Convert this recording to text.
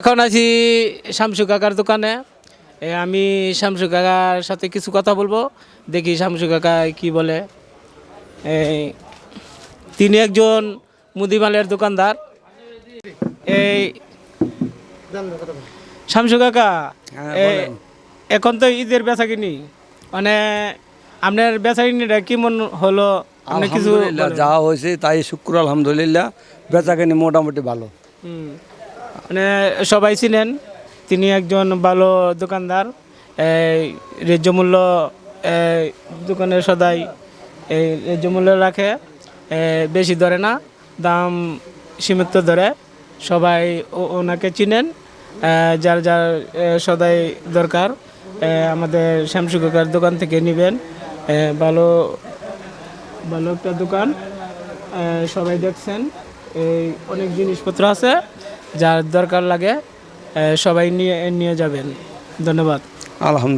এখন আছি শামসু কাকার দোকানে। আমি শামসু কাকার সাথে কিছু কথা বলব। দেখি শামসু কাকা কি বলে। এই তিনি একজন মুদিমালের দোকানদার। এই শামসু কাকা হ্যাঁ। এখন তো ঈদের বেচা কিনি মানে আপনার বেচা কিনিটা কেমন হলো? কিছু যা হয়েছে তাই শুক্র আলহামদুলিল্লাহ বেচা কিনি মোটামুটি ভালো। হুম। মানে সবাই চিনেন তিনি একজন ভালো দোকানদার। ন্যায্য মূল্য দোকানে সদাই ন্যায্য মূল্য রাখে। বেশি ধরে না, দাম সীমিত ধরে। সবাই ওনাকে চিনেন। যার যার সদাই দরকার আমাদের শ্যামসু কাকার দোকান থেকে নেবেন। ভালো ভালো একটা দোকান। সবাই দেখছেন, এই অনেক জিনিসপত্র আছে। যার দরকার লাগে সবাই নিয়ে নিয়ে যাবেন। ধন্যবাদ। আলহামদুলিল্লাহ